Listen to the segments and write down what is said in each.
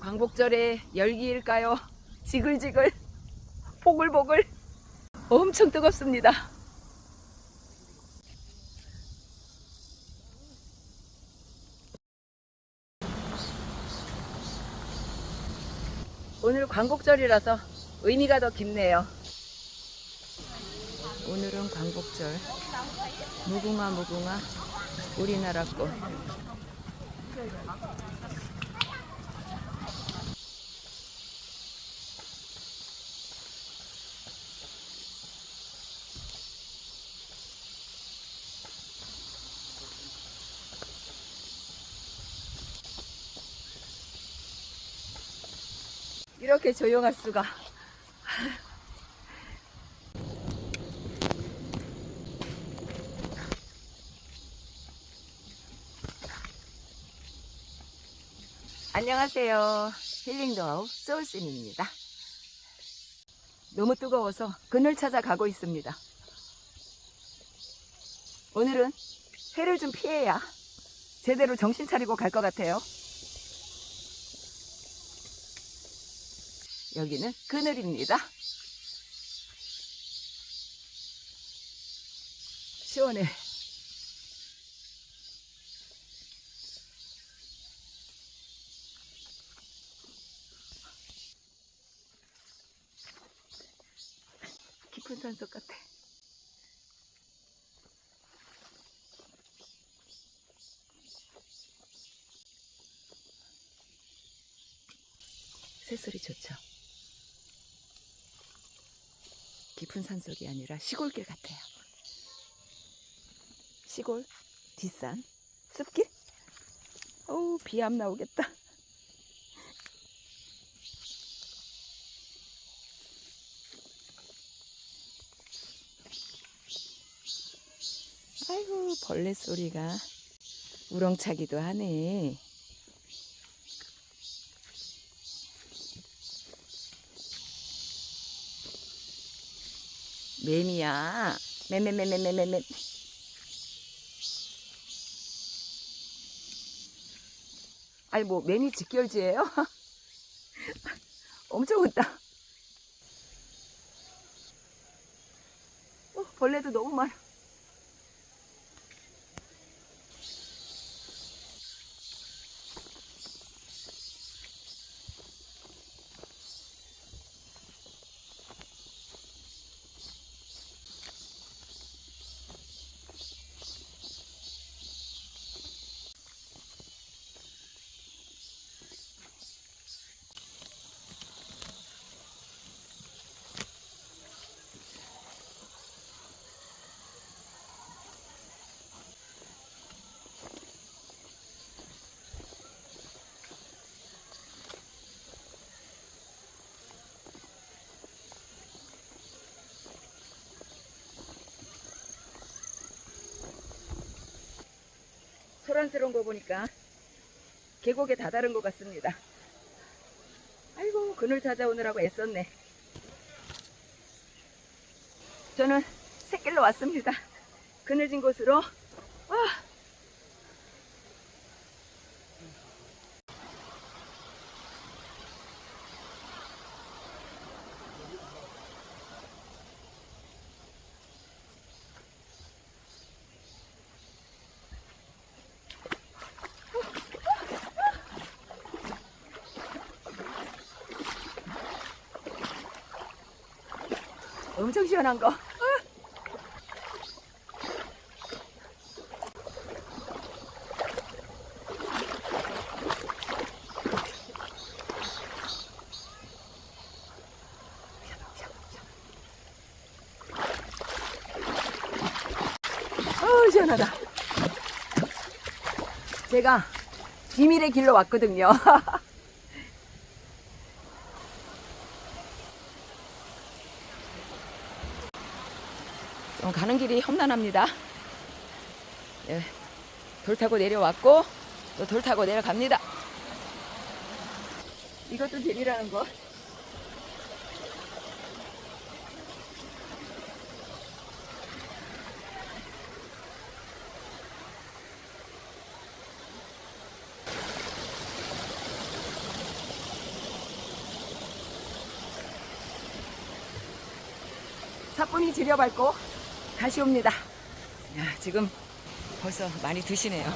광복절의 열기일까요? 지글지글, 보글보글, 엄청 뜨겁습니다. 오늘 광복절이라서 의미가 더 깊네요. 오늘은 광복절. 무궁화 무궁화 우리나라 꽃. 이렇게 조용할 수가. 안녕하세요. 힐링도아우 소울쌤입니다. 너무 뜨거워서 그늘 찾아 가고 있습니다. 오늘은 해를 좀 피해야 제대로 정신 차리고 갈 것 같아요. 여기는 그늘입니다. 시원해. 깊은 산속 같아. 새소리 좋죠? 깊은 산속이 아니라 시골길 같아요. 시골, 뒷산, 숲길? 어우, 비암 나오겠다. 아이고, 벌레 소리가 우렁차기도 하네. 매미야. 매매매매매매매. 아니 뭐 매미 직결지예요? 엄청 웃다. 어, 벌레도 너무 많아. 소란스러운 거 보니까 계곡에 다다른 것 같습니다. 아이고 그늘 찾아오느라고 애썼네. 저는 새길로 왔습니다. 그늘진 곳으로 와. 엄청 시원한 거. 시원하다. 제가 비밀의 길로 왔거든요. 어, 가는 길이 험난합니다. 예, 돌 타고 내려왔고 또 돌 타고 내려갑니다. 이것도 길이라는 거. 사뿐히 지려밟고 다시 옵니다. 야, 지금 벌써 많이 드시네요.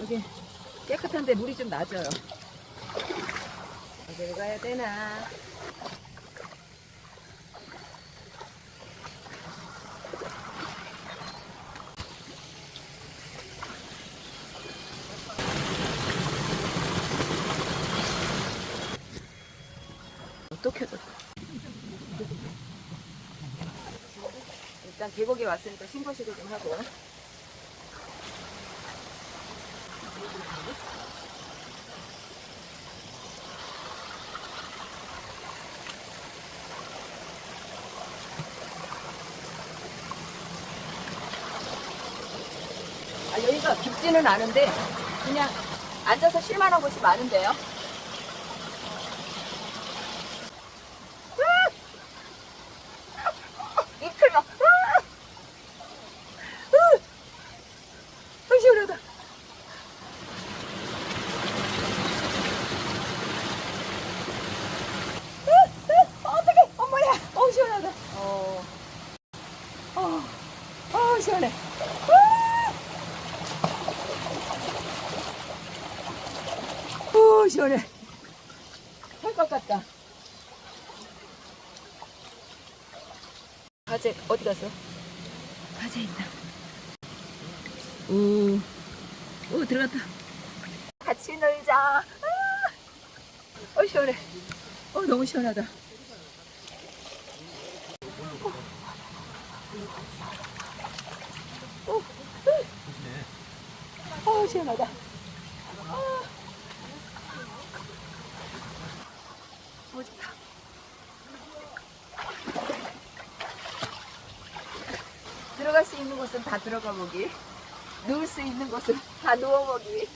여기 깨끗한데 물이 좀 낮아요. 어디로 가야 되나? 또 켜졌다. 일단 계곡에 왔으니까 신고식을 좀 하고. 아, 여기가 깊지는 않은데 그냥 앉아서 쉴만한 곳이 많은데요. 이끌려. 아, 시원하다. 어떡해, 엄마야. 어, 시원하다. 어, 어, 어, 시원해. 오, 시원해. 살 것 같다. 가재 어디 갔어? 가재 있다. 오, 오 들어갔다. 같이 놀자. 아! 어 시원해. 어 너무 시원하다. 어, 어, 어 시원하다. 어 좋다. 들어갈 수 있는 곳은 다 들어가 보기. 누울 수 있는 곳은 다 누워 보기.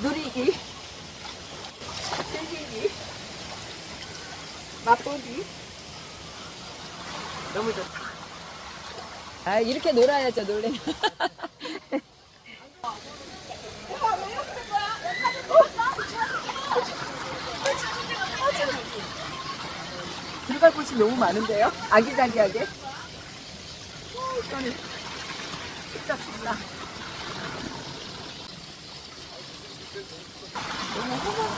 누리기. 즐기기. 맛보기. 너무 좋다. 아, 이렇게 놀아야죠, 놀래면. 들어갈 곳이 너무 많은데요? 아기자기하게. 오, 시원해. 춥다, 춥다. 너무 허거.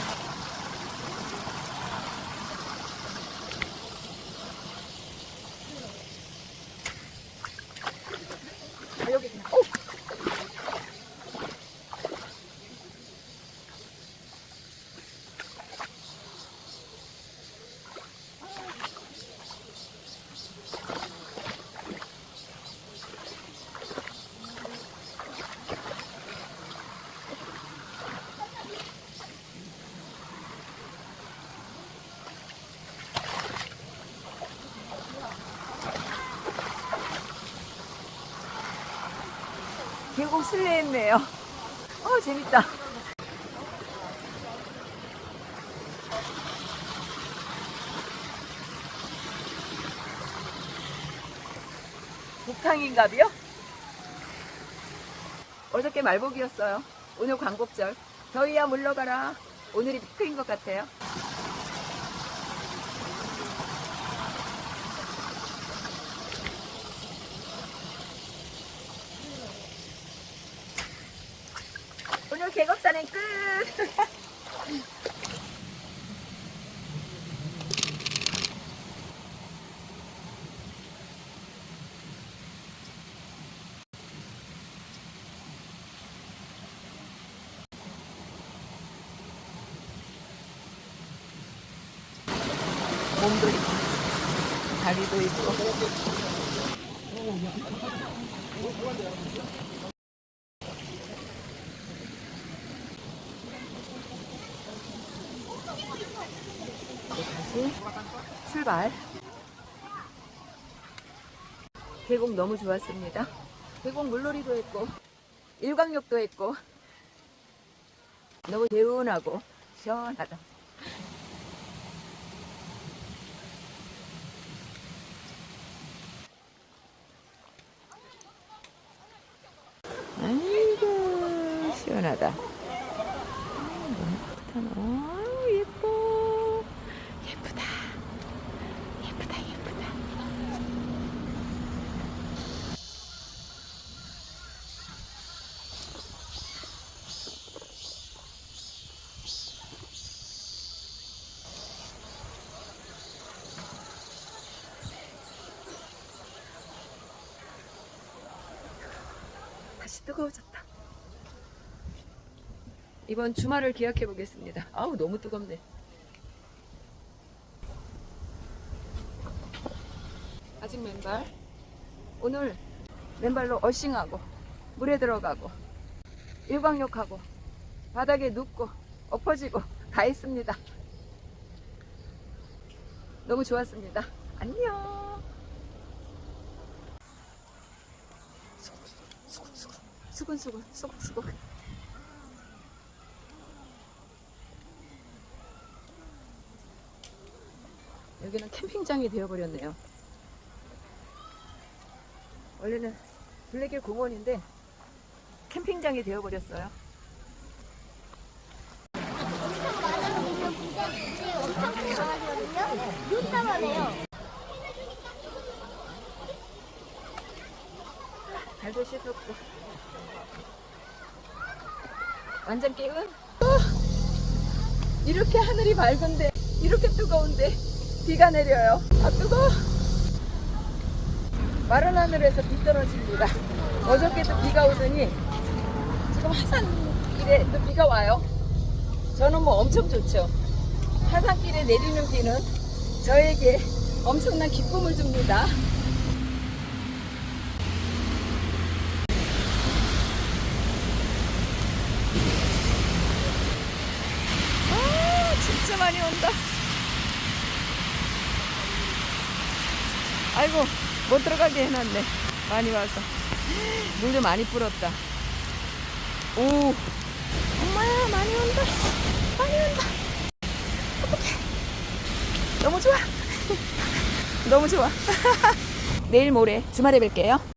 계곡 실내했네요. 어, 재밌다. 북탕인가비요? 어저께 말복이었어요. 오늘 광복절. 더위야 물러가라. 오늘이 피크인 것 같아요. 오늘 계곡 산행 끝. 몸도 있고 다리도 있고. 다시 출발. 계곡 너무 좋았습니다. 계곡 물놀이도 했고 일광욕도 했고 너무 개운하고 시원하다 시원하다. 좋다 너무 예뻐. 예쁘다. 예쁘다 예쁘다. 다시 뜨거워졌다. 이번 주말을 기약해 보겠습니다. 아우 너무 뜨겁네. 아직 맨발. 오늘 맨발로 어싱하고 물에 들어가고 일광욕하고 바닥에 눕고 엎어지고 다 했습니다. 너무 좋았습니다. 안녕. 수근수근 수근수근 여기는 캠핑장이 되어버렸네요. 원래는 블랙길 공원인데 캠핑장이 되어버렸어요. 발도 씻었고. 완전 깨운? 어, 이렇게 하늘이 밝은데 이렇게 뜨거운데 비가 내려요. 아 뜨거워. 마른 하늘에서 비 떨어집니다. 어저께도 비가 오더니 지금 하산길에 또 비가 와요. 저는 뭐 엄청 좋죠. 하산길에 내리는 비는 저에게 엄청난 기쁨을 줍니다. 아, 진짜 많이 온다. 아이고, 못 들어가게 해놨네. 많이 와서. 물도 많이 불었다. 오, 엄마야, 많이 온다. 많이 온다. 너무 좋아. 너무 좋아. 내일 모레 주말에 뵐게요.